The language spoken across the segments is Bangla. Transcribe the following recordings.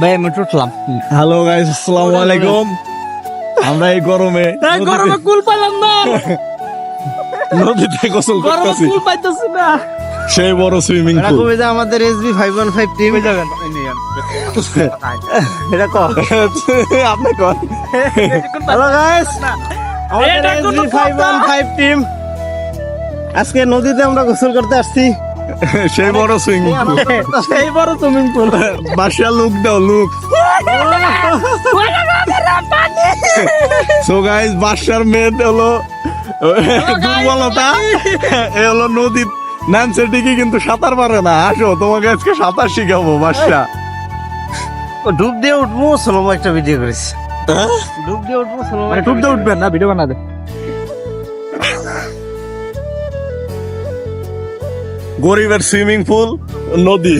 ভাই আমি টুটলাম হ্যালো গাইস আসসালামু আলাইকুম। আমরা এই গরমে গরমে কুল পাইলাম না। নদীতে গোসল করতেছি। কুল পাইতেছি না। সেই বড় সুইমিং এটা পুল কবে যে আমাদের SB five one five team এটা কর আপনি কর হ্যালো গাইস আমাদের SB five one five team আজকে নদীতে আমরা গোসল করতে আসছি। সেই বড় সুইমিং পুল সেই বড় সুইমিং পুল বাসা লুক দাও লুক। সো গাইস বাসার মেয়ে হলো দুর্বলতা। এ হলো নদী নামছে ঠিকই কিন্তু সাঁতার পারে না। আসো তোমাকে আজকে সাঁতার শিখাবো বাসা। ডুব দিয়ে উঠবো সোলো একটা ভিডিও করেছি। ডুব দিয়ে উঠবো সোলো মানে টুপ দিয়ে উঠবেন না ভিডিও বানা গরিবের সুইমিং পুল নদী।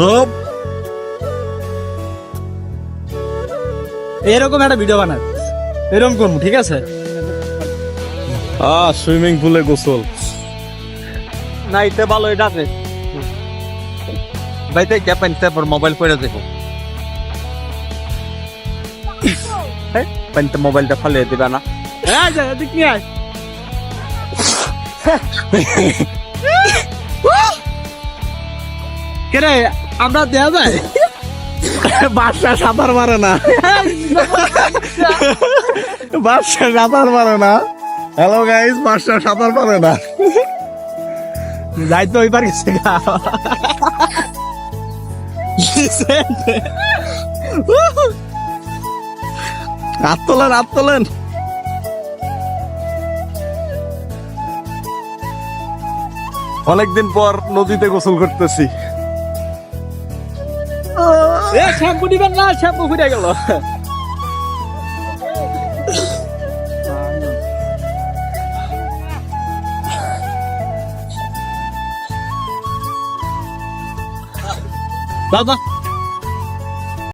হপ এরকম একটা ভিডিও বানা এরকম করব ঠিক আছে? আ সুইমিং পুলে গোসল। না এটা ভালো এটা আছে। ভাই তাই ক্যাপ আনতে মোবাইল পড়ে দেখো পানিতে মোবাইলটা ফালিয়ে দিবা না। হ্যাঁ কেরে আমরা দেয়া যায়? বাসা সাঁতার পারে না। বাসা সাঁতার পারে না। হ্যালো গাইস বাসা সাঁতার পারে না। যাই তো ওইবার গেছে গা হাত তোলেন হাত তোলেন। অনেকদিন পর নদীতে গোসল করতেছি। শ্যাম্পু দিবেন না, শ্যাম্পু ফুটে গেল। বাবা